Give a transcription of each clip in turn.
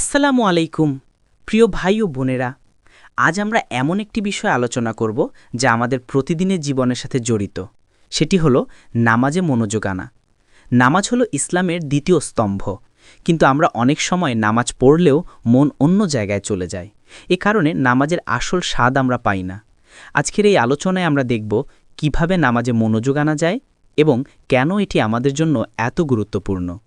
আসসালামু আলাইকুম, প্রিয় ভাই ও বোনেরা। আজ আমরা এমন একটি বিষয় আলোচনা করব যা আমাদের প্রতিদিনের জীবনের সাথে জড়িত। সেটি হলো নামাজে মনোযোগ আনা। নামাজ হলো ইসলামের দ্বিতীয় স্তম্ভ। কিন্তু আমরা অনেক সময় নামাজ পড়লেও মন অন্য জায়গায় চলে যায়। এ কারণে নামাজের আসল স্বাদ আমরা পাই না। আজকের এই আলোচনায় আমরা দেখব কীভাবে নামাজে মনোযোগ আনা যায় এবং কেন এটি আমাদের জন্য এত গুরুত্বপূর্ণ।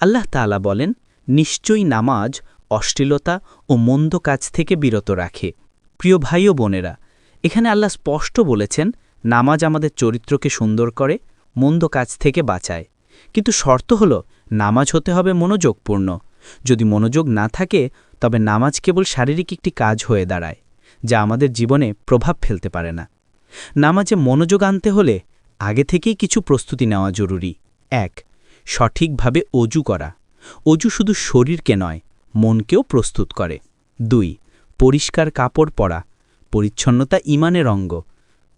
আল্লাহ তাআলা বলেন নিশ্চয়ই নামাজ অশ্লীলতা ও মন্দ কাজ থেকে বিরত রাখে। প্রিয় ভাই ও বোনেরা, এখানে আল্লাহ স্পষ্ট বলেছেন, নামাজ আমাদের চরিত্রকে সুন্দর করে, মন্দ কাজ থেকে বাঁচায়। কিন্তু শর্ত হল, নামাজ হতে হবে মনোযোগপূর্ণ। যদি মনোযোগ না থাকে, তবে নামাজ কেবল শারীরিক একটি কাজ হয়ে দাঁড়ায়, যা আমাদের জীবনে প্রভাব ফেলতে পারে না। নামাজে মনোযোগ আনতে হলে আগে থেকেই কিছু প্রস্তুতি নেওয়া জরুরি। এক, সঠিকভাবে অজু করা। অজু শুধু শরীরকে নয়, মনকেও প্রস্তুত করে। দুই, পরিষ্কার কাপড় পরা, পরিচ্ছন্নতা ইমানের অঙ্গ।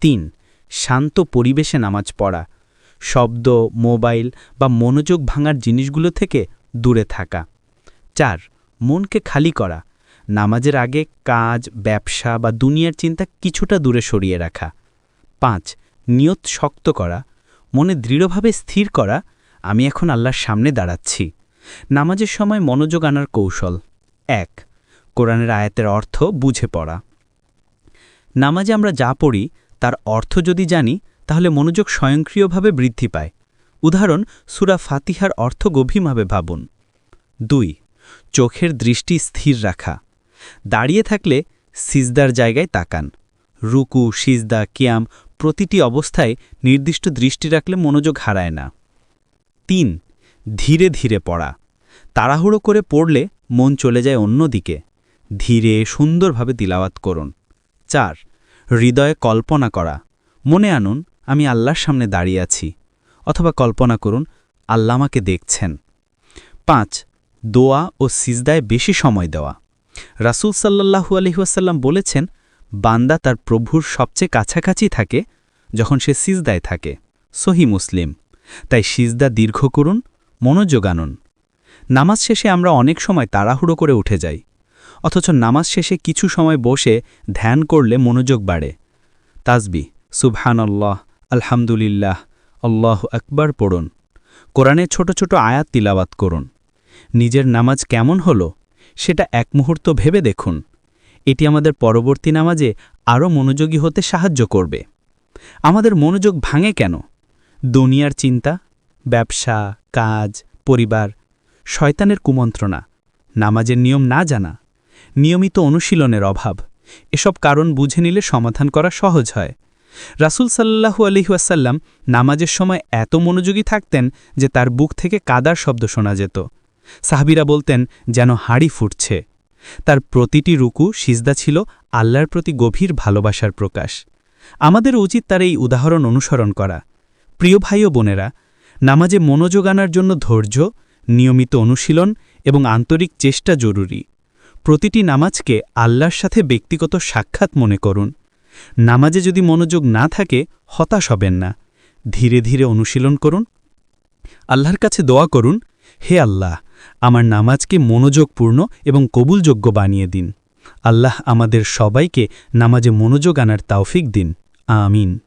তিন, শান্ত পরিবেশে নামাজ পড়া, শব্দ, মোবাইল বা মনোযোগ ভাঙার জিনিসগুলো থেকে দূরে থাকা। চার, মনকে খালি করা, নামাজের আগে কাজ, ব্যবসা বা দুনিয়ার চিন্তা কিছুটা দূরে সরিয়ে রাখা। পাঁচ, নিয়ত শক্ত করা, মনে দৃঢ়ভাবে স্থির করা, আমি এখন আল্লাহর সামনে দাঁড়াচ্ছি। নামাজের সময় মনোযোগ আনার কৌশল। এক, কোরআনের আয়াতের অর্থ বুঝে পড়া। নামাজে আমরা যা পড়ি, তার অর্থ যদি জানি, তাহলে মনোযোগ স্বয়ংক্রিয়ভাবে বৃদ্ধি পায়। উদাহরণ, সুরা ফাতিহার অর্থ গভীরভাবে ভাবুন। দুই, চোখের দৃষ্টি স্থির রাখা। দাঁড়িয়ে থাকলে সিজদার জায়গায় তাকান। রুকু, সিজদা, কিয়াম প্রতিটি অবস্থায় নির্দিষ্ট দৃষ্টি রাখলে মনোযোগ হারায় না। তিন ধীরে ধীরে পড়া। তাড়াহুড়ো করে পড়লে মন চলে যায় অন্যদিকে। ধীরে, সুন্দরভাবে তিলাওয়াত করুন। চার, হৃদয়ে কল্পনা করা। মনে আনুন, আমি আল্লাহর সামনে দাঁড়িয়ে আছি, অথবা কল্পনা করুন, আল্লাহ আমাকে দেখছেন। পাঁচ, দোয়া ও সিজদায় বেশি সময় দেওয়া। রাসুল সাল্লাহু আলহিহাসাল্লাম বলেছেন, বান্দা তার প্রভুর সবচেয়ে কাছাকাছি থাকে যখন সে সিজদায় থাকে। সহি মুসলিম। তাই সিজদা দীর্ঘ করুন মনোযোগ আনুন নামাজ শেষে আমরা অনেক সময় তাড়াহুড়ো করে উঠে যাই। অথচ নামাজ শেষে কিছু সময় বসে ধ্যান করলে মনোযোগ বাড়ে। তাজবি সুবহানাল্লাহ, আলহামদুলিল্লাহ, আল্লাহ আকবার পড়ুন। কোরআনে ছোট ছোট আয়াত তিলাবাত করুন। নিজের নামাজ কেমন হলো, সেটা এক মুহূর্ত ভেবে দেখুন। এটি আমাদের পরবর্তী নামাজে আরও মনোযোগী হতে সাহায্য করবে। আমাদের মনোযোগ ভাঙে কেন? দুনিয়ার চিন্তা ব্যবসা, কাজ, পরিবার, শয়তানের কুমন্ত্রণা, নামাজের নিয়ম না জানা, নিয়মিত অনুশীলনের অভাব, এসব কারণ বুঝে নিলে সমাধান করা সহজ হয়। রাসুল সাল্লাহু আলহিউসাল্লাম নামাজের সময় এত মনোযোগী থাকতেন যে তার বুক থেকে কাদার শব্দ শোনা যেত। সাহাবিরা বলতেন, যেন হাড়ি ফুটছে। তার প্রতিটি রুকু সিজদা ছিল আল্লাহর প্রতি গভীর ভালোবাসার প্রকাশ। আমাদের উচিত তার এই উদাহরণ অনুসরণ করা। প্রিয় ভাই ও বোনেরা নামাজে মনোযোগ আনার জন্য ধৈর্য, নিয়মিত অনুশীলন এবং আন্তরিক চেষ্টা জরুরি। প্রতিটি নামাজকে আল্লাহর সাথে ব্যক্তিগত সাক্ষাৎ মনে করুন। নামাজে যদি মনোযোগ না থাকে, হতাশ হবেন না। ধীরে ধীরে অনুশীলন করুন। আল্লাহর কাছে দোয়া করুন, হে আল্লাহ, আমার নামাজকে মনোযোগপূর্ণ এবং কবুলযোগ্য বানিয়ে দিন। আল্লাহ আমাদের সবাইকে নামাজে মনোযোগ আনার তাওফিক দিন। আমিন।